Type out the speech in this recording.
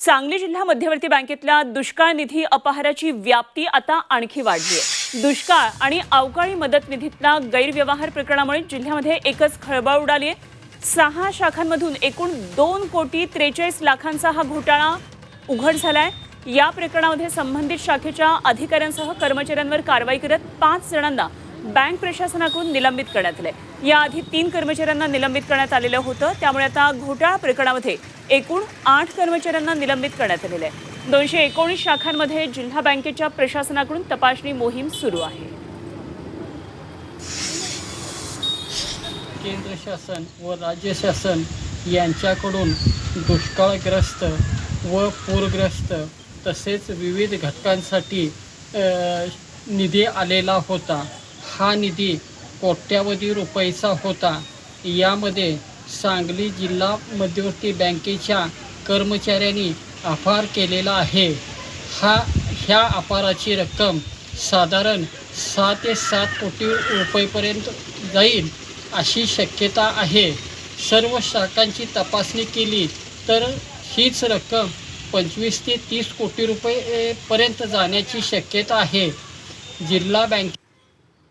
सांगली जिल्हा मध्यवर्ती बँकेतल्या दुष्काळ निधी अपहाराची व्याप्ती आता आणखी वाढली आहे दुष्काळ आणि अवकाळी मदत निधीतला गैरव्यवहार प्रकरणामुळे जिल्ह्यामध्ये एकच खळबळ उडाली आहे सहा शाखांमधून एकूण दोन कोटी त्रेचाळीस लाखांचा हा घोटाळा उघड झालाय. या प्रकरणामध्ये संबंधित शाखेच्या अधिकाऱ्यांसह कर्मचाऱ्यांवर कारवाई करत पाच जणांना बँक प्रशासनाकडून निलंबित करण्यात आले याआधी तीन कर्मचाऱ्यांना निलंबित करण्यात आलेलं होतं. त्यामुळे आता घोटाळा प्रकरणामध्ये एकूण आठ कर्मचाऱ्यांना निलंबित करण्यात आलेलं आहे. दोनशे एकोणीस शाखांमध्ये जिल्हा बँकेच्या प्रशासनाकडून तपासणी मोहीम सुरू आहे. केंद्र शासन व राज्य शासन यांच्याकडून दुष्काळग्रस्त व पूरग्रस्त तसेच विविध घटकांसाठी निधी आलेला होता. हा निधी कोट्यावधी रुपयेचा होता. यामध्ये सांगली जिल्हा मध्यवर्ती बँकेच्या कर्मचाऱ्यांनी अपार केलेला आहे. हा ह्या अपाराची रक्कम साधारण सहा ते सात कोटी रुपयेपर्यंत जाईल अशी शक्यता आहे. सर्व शाखांची तपासणी केली तर हीच रक्कम पंचवीस ते तीस कोटी रुपये पर्यंत जाण्याची शक्यता आहे. जिल्हा बँके